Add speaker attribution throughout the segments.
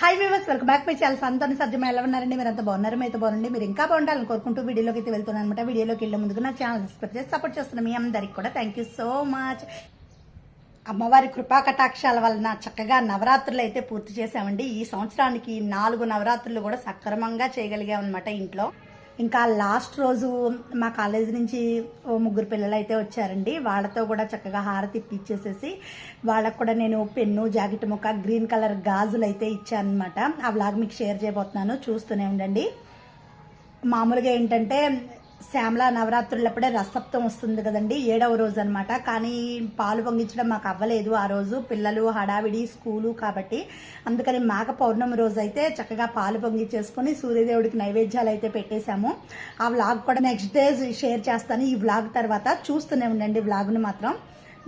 Speaker 1: Hi viewers welcome back my channel సంతోని సజ్జమ ఎలా ఉన్నారండి? మీరు అంత బాగున్నారు అయితే బాగుండి మీరు ఇంకా బాగుండాలని కోరుకుంటూ వీడియోలోకి అయితే వెళ్తున్నాను అనమాట వీడియోలోకి వెళ్ళే ముందుకు నా ఛానల్ సబ్స్క్రైబ్ చేసి సపోర్ట్ చేస్తున్న మీ అందరికి కూడా థ్యాంక్ యూ సో మచ్ అమ్మవారి కృపా కటాక్షాల వలన చక్కగా నవరాత్రులు అయితే పూర్తి చేసామండి ఈ సంవత్సరానికి నాలుగు నవరాత్రులు కూడా సక్రమంగా చేయగలిగామన్నమాట ఇంట్లో. ఇంకా లాస్ట్ రోజు మా కాలేజీ నుంచి ఓ ముగ్గురు పిల్లలు అయితే వచ్చారండి. వాళ్ళతో కూడా చక్కగా హారతి ఇప్పించేసేసి వాళ్ళకు కూడా నేను పెన్ను జాకెట్ ముక్క గ్రీన్ కలర్ గాజులు అయితే ఇచ్చాను అనమాట ఆ వ్లాగ్ మీకు షేర్ చేయబోతున్నాను చూస్తూనే ఉండండి. మామూలుగా ఏంటంటే శ్యామల నవరాత్రులప్పుడే రసప్తం వస్తుంది కదండి ఏడవ రోజు అనమాట కానీ పాలు పొంగించడం మాకు అవ్వలేదు ఆ రోజు. పిల్లలు హడావిడి స్కూలు కాబట్టి అందుకని మాఘ పౌర్ణమి రోజు అయితే చక్కగా పాలు పొంగించేసుకొని సూర్యదేవుడికి నైవేద్యాలు అయితే పెట్టేశాము. ఆ వ్లాగ్ కూడా నెక్స్ట్ డే షేర్ చేస్తాను. ఈ వ్లాగ్ తర్వాత చూస్తూనే ఉండండి వ్లాగ్ను మాత్రం.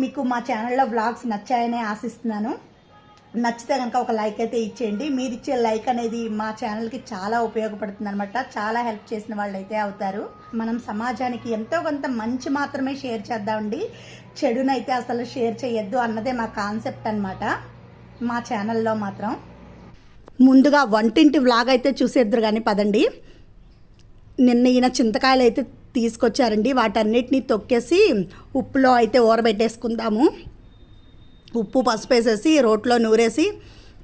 Speaker 1: మీకు మా ఛానల్లో వ్లాగ్స్ నచ్చాయనే ఆశిస్తున్నాను. నచ్చితే కనుక ఒక లైక్ అయితే ఇచ్చేయండి. మీరు ఇచ్చే లైక్ అనేది మా ఛానల్కి చాలా ఉపయోగపడుతుంది అనమాట చాలా హెల్ప్ చేసిన వాళ్ళు అయితే అవుతారు. మనం సమాజానికి ఎంతో కొంత మంచి మాత్రమే షేర్ చేద్దామండి. చెడునైతే అసలు షేర్ చేయొద్దు అన్నదే మా కాన్సెప్ట్ అనమాట మా ఛానల్లో మాత్రం. ముందుగా వంటింటి వ్లాగ్ అయితే చూసేద్దరు కానీ పదండి. నిన్న ఈయన చింతకాయలు అయితే తీసుకొచ్చారండి. వాటన్నిటిని తొక్కేసి ఉప్పులో అయితే ఊరబెట్టేసుకుందాము. ఉప్పు పసుపు వేసేసి రోట్లో నూరేసి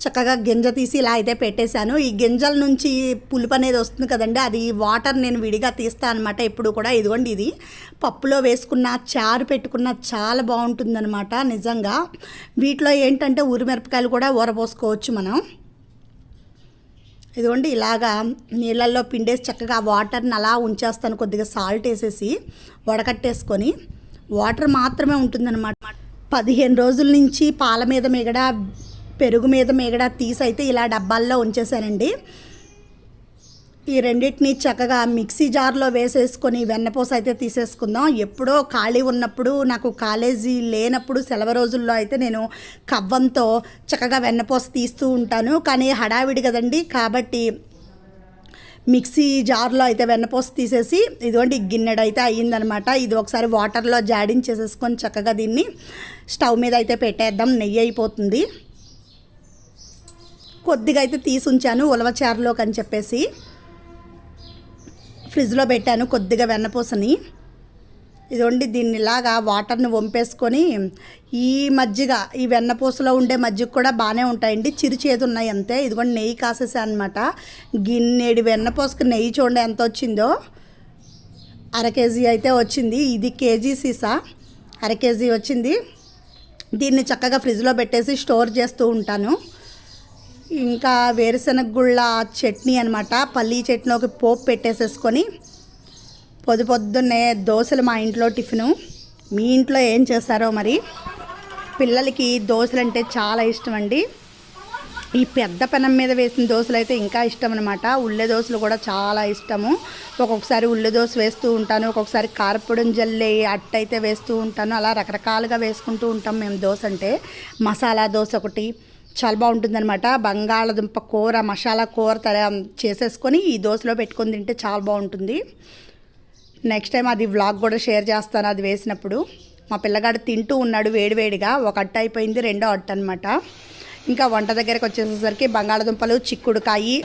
Speaker 1: చక్కగా గింజ తీసి ఇలా అయితే పెట్టేశాను. ఈ గింజల నుంచి పులుపు అనేది వస్తుంది కదండి అది వాటర్ నేను విడిగా తీస్తాను అనమాట ఎప్పుడు కూడా ఇదిగోండి ఇది. పప్పులో వేసుకున్న చారు పెట్టుకున్న చాలా బాగుంటుందన్నమాట నిజంగా. వీటిలో ఏంటంటే ఉరిమిరపకాయలు కూడా ఊరపోసుకోవచ్చు మనం. ఇదిగోండి ఇలాగా నీళ్ళల్లో పిండేసి చక్కగా వాటర్ని అలా ఉంచేస్తాను కొద్దిగా సాల్ట్ వేసేసి వడకట్టేసుకొని. వాటర్ మాత్రమే ఉంటుందన్నమాట. పదిహేను రోజుల నుంచి పాల మీద మిగడ పెరుగు మీద మిగడ తీసి అయితే ఇలా డబ్బాల్లో ఉంచేసానండి ఈ రెండింటిని చక్కగా మిక్సీ జార్లో వేసేసుకొని వెన్నపూస అయితే తీసేసుకుందాం. ఎప్పుడో ఖాళీ ఉన్నప్పుడు నాకు కాలేజీ లేనప్పుడు సెలవు రోజుల్లో అయితే నేను కవ్వంతో చక్కగా వెన్నపూస తీస్తూ ఉంటాను. కానీ హడావిడి కదండి కాబట్టి మిక్సీ జార్లో అయితే వెన్నపోసి తీసేసి ఇదిగోండి గిన్నెడు అయితే అయ్యిందనమాట. ఇది ఒకసారి వాటర్లో జాడించేసేసుకొని చక్కగా దీన్ని స్టవ్ మీద అయితే పెట్టేద్దాం. నెయ్యి అయిపోతుంది. కొద్దిగా అయితే తీసి ఉంచాను ఉలవచారులోకి అని చెప్పేసి. ఫ్రిడ్జ్లో పెట్టాను కొద్దిగా వెన్నపూసని. ఇదిగోండి దీన్ని ఇలాగా వాటర్ని వంపేసుకొని ఈ మజ్జిగ ఈ వెన్నపూసలో ఉండే మజ్జిగ కూడా బాగానే ఉంటాయండి. చిరు చేదు ఉన్నాయి అంతే. ఇదిగోండి నెయ్యి కాసేసా అనమాట గిన్నెడి వెన్నపూసకి నెయ్యి చూడండి ఎంత వచ్చిందో. అర కేజీ అయితే వచ్చింది. ఇది కేజీ సీసా. అర కేజీ వచ్చింది. దీన్ని చక్కగా ఫ్రిడ్జ్లో పెట్టేసి స్టోర్ చేస్తూ ఉంటాను. ఇంకా వేరుశనగ గుళ్ళ చట్నీ అనమాట పల్లీ చట్నీకి పోపు పెట్టేసేసుకొని పొద్దు పొద్దున్నే దోశలు మా ఇంట్లో టిఫిను. మీ ఇంట్లో ఏం చేస్తారో మరి? పిల్లలకి దోశలు అంటే చాలా ఇష్టం అండి ఈ పెద్ద పెనం మీద వేసిన దోశలు అయితే ఇంకా ఇష్టం అనమాట ఉల్లె దోశలు కూడా చాలా ఇష్టము. ఒక్కొక్కసారి ఉల్లె దోశ వేస్తూ ఉంటాను. ఒక్కొక్కసారి కారపొడం జల్లి అట్టయితే వేస్తూ ఉంటాను. అలా రకరకాలుగా వేసుకుంటూ ఉంటాం మేము దోశ అంటే. మసాలా దోశ ఒకటి చాలా బాగుంటుందన్నమాట. బంగాళదుంప కూర మసాలా కూర తర చేసేసుకొని ఈ దోశలో పెట్టుకొని తింటే చాలా బాగుంటుంది. నెక్స్ట్ టైం అది వ్లాగ్ కూడా షేర్ చేస్తాను అది వేసినప్పుడు. మా పిల్లగాడు తింటూ ఉన్నాడు వేడివేడిగా ఒక అట్ట అయిపోయింది రెండో అట్ట అనమాట ఇంకా వంట దగ్గరికి వచ్చేసేసరికి బంగాళదుంపలు చిక్కుడుకాయి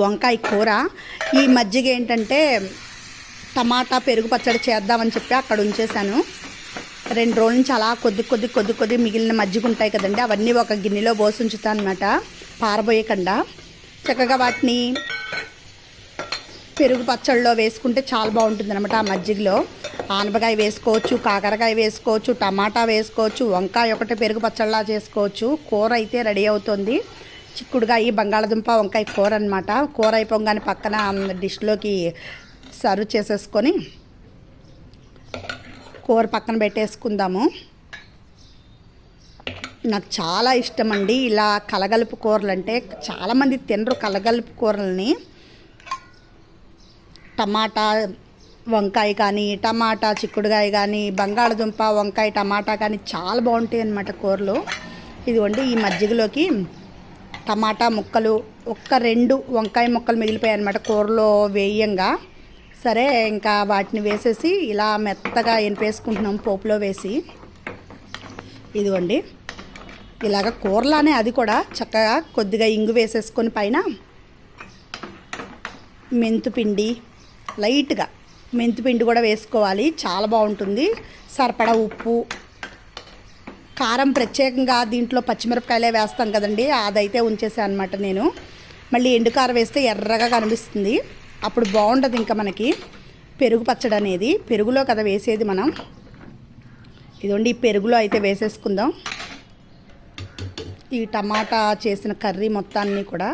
Speaker 1: వంకాయ కూర. ఈ మజ్జిగ ఏంటంటే టమాటా పెరుగు పచ్చడి చేద్దామని చెప్పి అక్కడ ఉంచేశాను. రెండు రోజుల నుంచి అలా కొద్ది కొద్ది కొద్ది కొద్ది మిగిలిన మజ్జిగ ఉంటాయి కదండి అవన్నీ ఒక గిన్నెలో పోసి ఉంచుతాను అనమాట పారబోయకుండా. చక్కగా వాటిని పెరుగు పచ్చళ్ళలో వేసుకుంటే చాలా బాగుంటుంది అనమాట ఆ మజ్జిగలో. ఆనపకాయ వేసుకోవచ్చు కాకరకాయ వేసుకోవచ్చు టమాటా వేసుకోవచ్చు వంకాయ ఒకటి పెరుగు పచ్చళ్ళలా చేసుకోవచ్చు. కూర అయితే రెడీ అవుతుంది. చిక్కుడుకాయ బంగాళదుంప వంకాయ కూర అనమాట కూర అయిపోగానే పక్కన డిష్లోకి సర్వ్ చేసేసుకొని కూర పక్కన పెట్టేసుకుందాము. నాకు చాలా ఇష్టం అండి ఇలా కలగలుపు కూరలు అంటే చాలామంది తినరు కలగలుపు కూరల్ని. టమాటా వంకాయ కానీ టమాటా చిక్కుడుకాయ కానీ బంగాళదుంప వంకాయ టమాటా కానీ చాలా బాగుంటాయి అన్నమాట కూరలు. ఇదిగోండి ఈ మజ్జిగలోకి టమాటా ముక్కలు ఒక్క రెండు వంకాయ ముక్కలు మిగిలిపోయాయి అనమాట కూరలో వేయంగా. సరే ఇంకా వాటిని వేసేసి ఇలా మెత్తగా ఎనిపేసుకుంటున్నాం పోపులో వేసి. ఇదిగోండి ఇలాగ కూరలానే అది కూడా చక్కగా కొద్దిగా ఇంగు వేసేసుకొని పైన మెంతుపిండి లైట్గా మెంతిపిండి కూడా వేసుకోవాలి. చాలా బాగుంటుంది. సరిపడా ఉప్పు. కారం ప్రత్యేకంగా దీంట్లో పచ్చిమిరపకాయలే వేస్తాం కదండి. అదైతే ఉంచేసాను అనమాట నేను. మళ్ళీ ఎండు కారం వేస్తే ఎర్రగా కనిపిస్తుంది. అప్పుడు బాగుంటుంది ఇంకా మనకి. పెరుగు పచ్చడి అనేది. పెరుగులో కదా వేసేది మనం. ఇదిగోండి ఈ పెరుగులో అయితే వేసేసుకుందాం. ఈ టమాటా చేసిన కర్రీ మొత్తాన్ని కూడా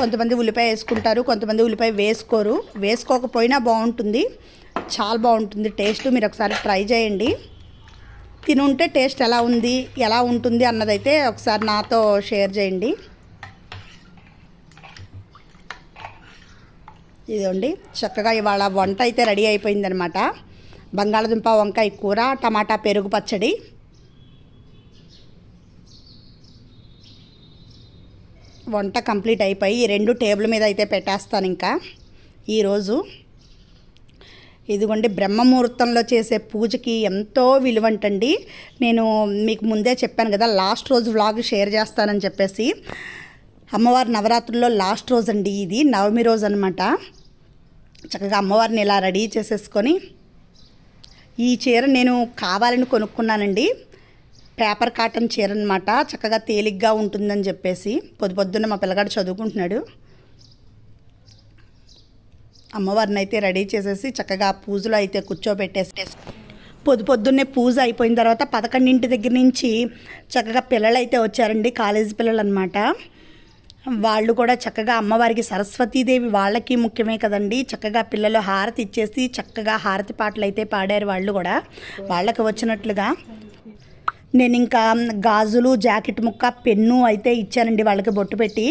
Speaker 1: కొంతమంది ఉల్లిపాయ వేసుకుంటారు కొంతమంది ఉల్లిపాయ వేసుకోరు. వేసుకోకపోయినా బాగుంటుంది. చాలా బాగుంటుంది. టేస్ట్ మీరు ఒకసారి ట్రై చేయండి. తినుంటే టేస్ట్ ఎలా ఉంది ఎలా ఉంటుంది అన్నదైతే ఒకసారి నాతో షేర్ చేయండి. ఇదండి చక్కగా ఇవాళ వంట అయితే రెడీ అయిపోయిందనమాట బంగాళదుంప వంకాయ కూర టమాటా పెరుగు పచ్చడి. వంట కంప్లీట్ అయిపోయి ఈ రెండు టేబుల్ మీద అయితే పెట్టేస్తాను ఇంకా. ఈరోజు ఇదిగోండి బ్రహ్మముహూర్తంలో చేసే పూజకి ఎంతో విలువంటండి. నేను మీకు ముందే చెప్పాను కదా లాస్ట్ రోజు వ్లాగ్ షేర్ చేస్తానని చెప్పేసి. అమ్మవారి నవరాత్రుల్లో లాస్ట్ రోజు అండి ఇది నవమి రోజు అనమాట చక్కగా అమ్మవారిని ఇలా రెడీ చేసేసుకొని ఈ చీర నేను కావాలని కొనుక్కున్నానండి. పేపర్ కాటన్ చీర అనమాట చక్కగా తేలిగ్గా ఉంటుందని చెప్పేసి పొద్దు పొద్దున్న మా పిల్లగాడు చదువుకుంటున్నాడు. అమ్మవారిని అయితే రెడీ చేసేసి చక్కగా పూజలో అయితే కూర్చోబెట్టేసి పొద్దు పొద్దున్నే పూజ అయిపోయిన తర్వాత పదకొండింటి దగ్గర నుంచి చక్కగా పిల్లలు అయితే వచ్చారండి కాలేజీ పిల్లలు అనమాట వాళ్ళు కూడా చక్కగా అమ్మవారికి సరస్వతీదేవి వాళ్ళకి ముఖ్యమే కదండి. చక్కగా పిల్లలు హారతి ఇచ్చేసి చక్కగా హారతి పాటలు అయితే పాడారు వాళ్ళు కూడా. వాళ్ళకి వచ్చినట్లుగా నేను ఇంకా గాజులు జాకెట్ ముక్క పెన్ను అయితే ఇచ్చానండి వాళ్ళకి బొట్టు పెట్టి.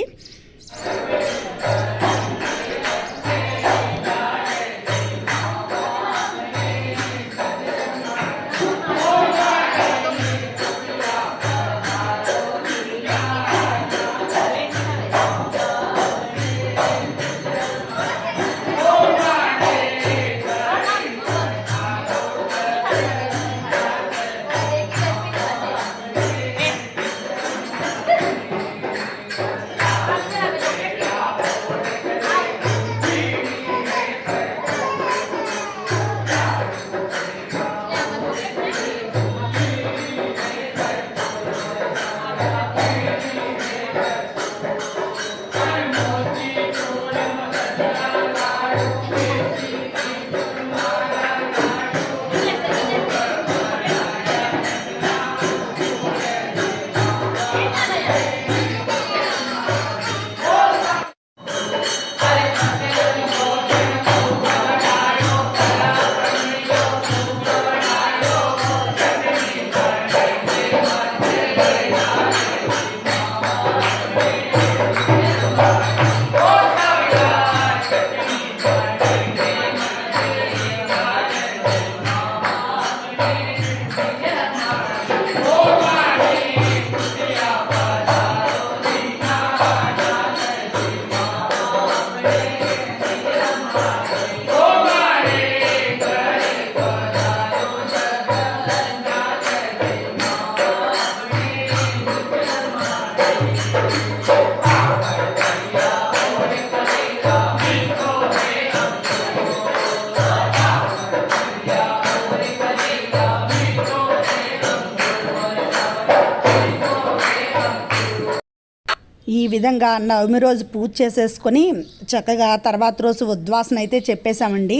Speaker 1: విధంగా నవమి రోజు పూజ చేసేసుకొని చక్కగా తర్వాత రోజు ఉద్వాసన అయితే చెప్పేశామండి.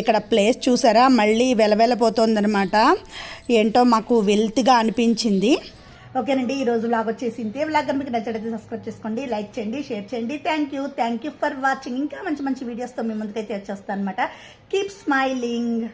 Speaker 1: ఇక్కడ ప్లేస్ చూసారా? మళ్ళీ వెలవెలపోతుందనమాట ఏంటో మాకు వెల్త్గా అనిపించింది. ఓకేనండి ఈ రోజు లాగ్ వచ్చేసి ఇంతే వ్లాగ్ మీకు నచ్చడైతే సబ్స్క్రైబ్ చేసుకోండి లైక్ చేయండి షేర్ చేయండి. Thank you thank you for watching ఇంకా మంచి మంచి వీడియోస్తో మీ ముందుకైతే వచ్చేస్తాను అనమాట కీప్ స్మైలింగ్